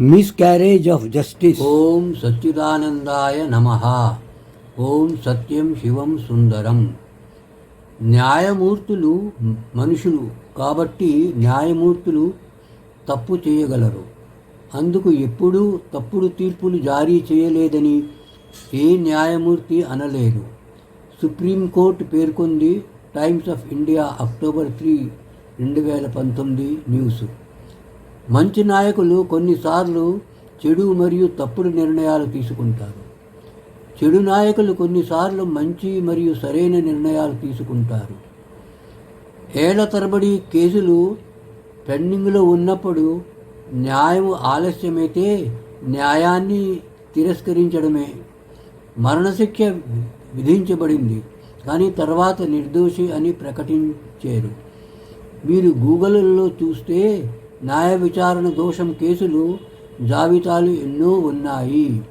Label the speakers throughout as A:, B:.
A: Miss carriage of justice
B: ఓం సచ్చిదానందాయ నమ. ఓం సత్యం శివం సుందరం. న్యాయమూర్తులు మనుషులు కాబట్టి న్యాయమూర్తులు తప్పు చేయగలరు. అందుకు ఎప్పుడూ తప్పుడు తీర్పులు జారీ చేయలేదని ఏ న్యాయమూర్తి అనలేదు సుప్రీంకోర్టు పేర్కొంది Times of India October three రెండు వేల పంతొమ్మిది న్యూస్. మంచి నాయకులు కొన్నిసార్లు చెడు మరియు తప్పుడు నిర్ణయాలు తీసుకుంటారు. చెడు నాయకులు కొన్నిసార్లు మంచి మరియు సరైన నిర్ణయాలు తీసుకుంటారు. ఏళ్ళ తరబడి కేసులు పెండింగ్లో ఉన్నప్పుడు న్యాయం ఆలస్యమైతే న్యాయాన్ని తిరస్కరించడమే. మరణశిక్ష విధించబడింది కానీ తర్వాత నిర్దోషి అని ప్రకటించారు. మీరు గూగుల్లో చూస్తే న్యాయ విచారణ దోషం కేసులు జాబితాలు ఎన్నో ఉన్నాయి.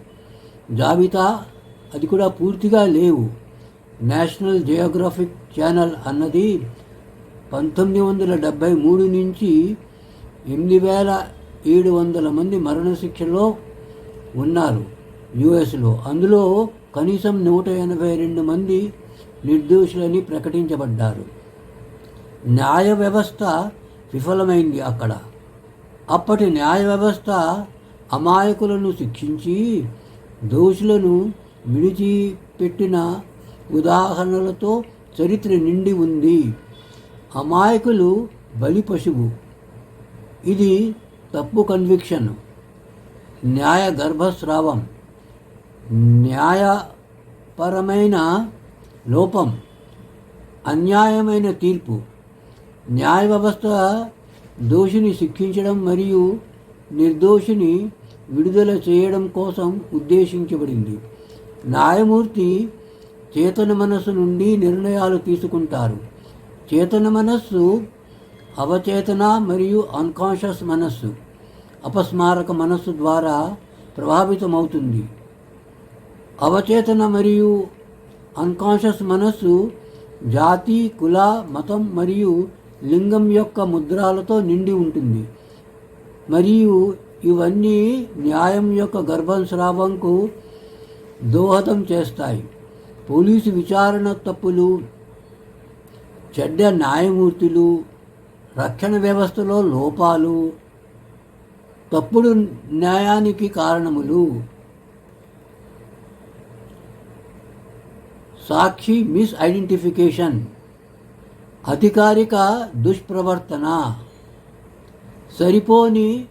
B: జాబితా అది కూడా పూర్తిగా లేవు. నేషనల్ జియోగ్రఫిక్ ఛానల్ అన్నది పంతొమ్మిది వందల డెబ్భై మూడు నుంచి ఎనిమిది వేల ఏడు వందల మంది మరణశిక్షలో ఉన్నారు యుఎస్లో. అందులో కనీసం నూట ఎనభై రెండు మంది నిర్దోషులని ప్రకటించబడ్డారు. న్యాయ వ్యవస్థ విఫలమైంది అక్కడ. అప్పటి న్యాయ వ్యవస్థ అమాయకులను శిక్షించి దోషులను విడిచిపెట్టిన ఉదాహరణలతో చరిత్ర నిండి ఉంది. అమాయకులు బలి పశువు. ఇది తప్పు కన్విక్షన్ న్యాయ గర్భస్రావం. న్యాయపరమైన లోపం. అన్యాయమైన తీర్పు. న్యాయ వ్యవస్థ దోషిని శిక్షించడం మరియు నిర్దోషిని విడుదల చేయడం కోసం ఉద్దేశించబడింది. న్యాయమూర్తి చేతన మనస్సు నుండి నిర్ణయాలు తీసుకుంటారు. చేతన మనస్సు అవచేతన మరియు అన్కాన్షియస్ మనస్సు అపస్మారక మనస్సు ద్వారా ప్రభావితమవుతుంది. అవచేతన మరియు అన్కాన్షియస్ మనస్సు జాతి కుల మతం మరియు లింగం యొక్క ముద్రాలతో నిండి ఉంటుంది. మరియు ఇవన్నీ న్యాయం యొక్క గర్భస్రావంకు దోహదం చేస్తాయి. పోలీసు విచారణ తప్పులు చెడ్డ న్యాయమూర్తులు రక్షణ వ్యవస్థలో లోపాలు తప్పుడు న్యాయానికి కారణములు. సాక్షి మిస్ ఐడెంటిఫికేషన్. అధికారిక దుష్ప్రవర్తన. సరిపోని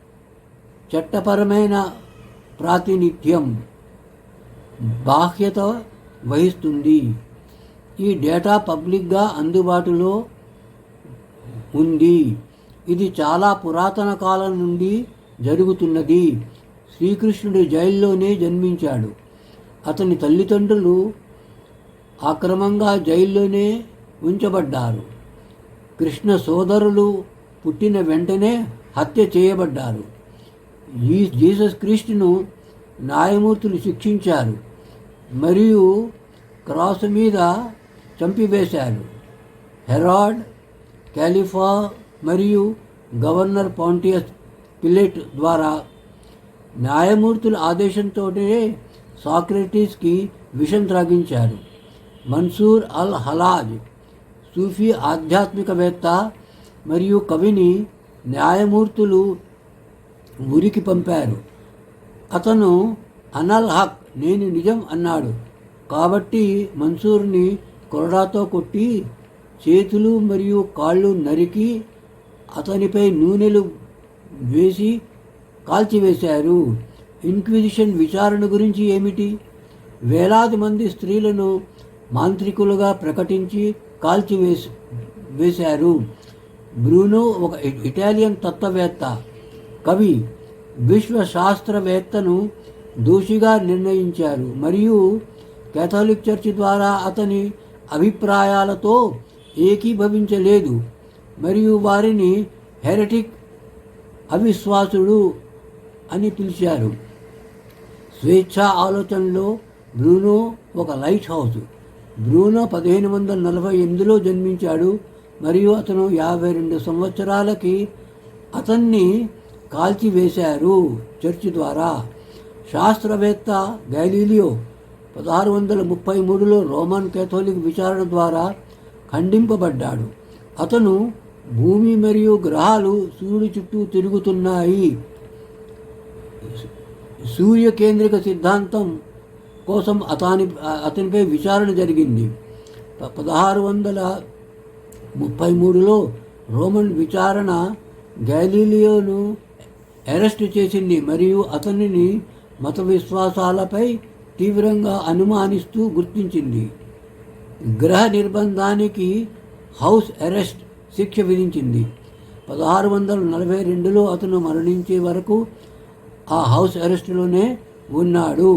B: చట్టపరమైన ప్రాతినిధ్యం బాహ్యత వహిస్తుంది. ఈ డేటా పబ్లిక్గా అందుబాటులో ఉంది. ఇది చాలా పురాతన కాలం నుండి జరుగుతున్నది. శ్రీకృష్ణుడు జైల్లోనే జన్మించాడు. అతని తల్లిదండ్రులు అక్రమంగా జైల్లోనే ఉంచబడ్డారు. కృష్ణ సోదరులు పుట్టిన వెంటనే హత్య చేయబడ్డారు. ఈ జీసస్ క్రీస్తును న్యాయమూర్తులు శిక్షించారు మరియు క్రాస్ మీద చంపివేశారు. హెరాడ్ క్యాలిఫా మరియు గవర్నర్ పాంటియస్ పిల్లెట్ ద్వారా న్యాయమూర్తుల ఆదేశంతోనే సాక్రటీస్కి విషం త్రాగించారు. మన్సూర్ అల్ హలాజ్ సూఫీ ఆధ్యాత్మికవేత్త మరియు కవిని న్యాయమూర్తులు ఉరికి పంపారు. అతను అనల్ హక్ నేను నిజం అన్నాడు. కాబట్టి మన్సూర్ని కొరడాతో కొట్టి చేతులు మరియు కాళ్ళు నరికి అతనిపై నూనెలు వేసి కాల్చివేశారు. ఇన్క్విజిషన్ విచారణ గురించి ఏమిటి? వేలాది మంది స్త్రీలను మాంత్రికులుగా ప్రకటించి కాల్చివేసి వేశారు. బ్రూనో ఒక ఇటాలియన్ తత్వవేత్త కవి విశ్వ శాస్త్రవేత్తను దోషిగా నిర్ణయించారు. మరియు కేథలిక్ చర్చ్ ద్వారా అతని అభిప్రాయాలతో ఏకీభవించలేదు. మరియు వారిని హెరటిక్ అవిశ్వాసుడు అని పిలిచారు. స్వేచ్ఛా ఆలోచనలో బ్రూనో ఒక లైట్ హౌస్ బ్రూనో పదిహేను వందల నలభై ఎనిమిదిలో జన్మించాడు. మరియు అతను యాభై రెండు సంవత్సరాలకి అతన్ని కాల్చివేశారు చర్చి ద్వారా. శాస్త్రవేత్త గైలీలియో పదహారు వందల ముప్పై మూడులో రోమన్ కేథోలిక్ విచారణ ద్వారా ఖండింపబడ్డాడు. అతను భూమి మరియు గ్రహాలు సూర్యుడి చుట్టూ తిరుగుతున్నాయి. సూర్య కేంద్రిక సిద్ధాంతం కోసం అతని అతనిపై విచారణ జరిగింది. పదహారు వందల ముప్పై మూడులో రోమన్ విచారణ గ్యాలీలియోను అరెస్ట్ చేసింది మరియు అతనిని మత విశ్వాసాలపై తీవ్రంగా అనుమానిస్తూ గుర్తించింది. గ్రహ నిర్బంధానికి హౌస్ అరెస్ట్ శిక్ష విధించింది. పదహారు వందల నలభై రెండులో అతను మరణించే వరకు ఆ హౌస్ అరెస్టులోనే ఉన్నాడు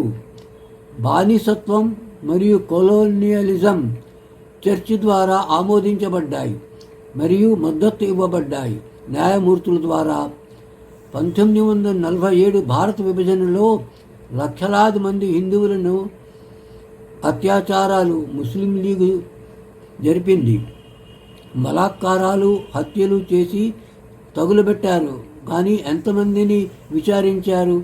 B: బానిసత్వం మరియు కొలోనియలిజం చర్చి ద్వారా ఆమోదించబడ్డాయి మరియు మద్దతు ఇవ్వబడ్డాయి. న్యాయమూర్తుల ద్వారా పంతొమ్మిది వందల నలభై ఏడు భారత విభజనలో లక్షలాది మంది హిందువులను అత్యాచారాలు ముస్లిం లీగ్ జరిపింది. బలాత్కారాలు హత్యలు చేసి తగులబెట్టారు. కానీ ఎంతమందిని విచారించారు?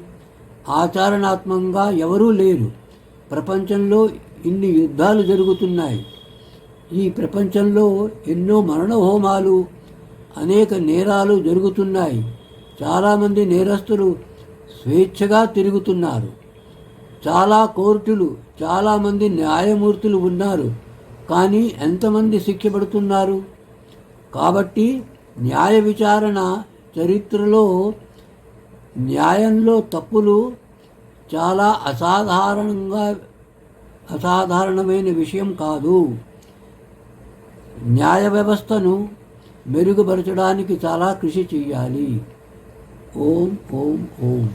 B: ఆచరణాత్మకంగా ఎవరూ లేరు. ప్రపంచంలో ఇన్ని యుద్ధాలు జరుగుతున్నాయి. ఈ ప్రపంచంలో ఎన్నో మరణ హోమాలు అనేక నేరాలు జరుగుతున్నాయి. చాలామంది నేరస్తులు స్వేచ్ఛగా తిరుగుతున్నారు. చాలా కోర్టులు చాలామంది న్యాయమూర్తులు ఉన్నారు. కానీ ఎంతమంది శిక్ష పడుతున్నారు కాబట్టి న్యాయ విచారణ చరిత్రలో న్యాయంలో తప్పులు చాలా అసాధారణంగా అసాధారణమైన విషయం కాదు. న్యాయ వ్యవస్థను మెరుగుపరచడానికి చాలా కృషి చేయాలి ఓం ఓం ఓం.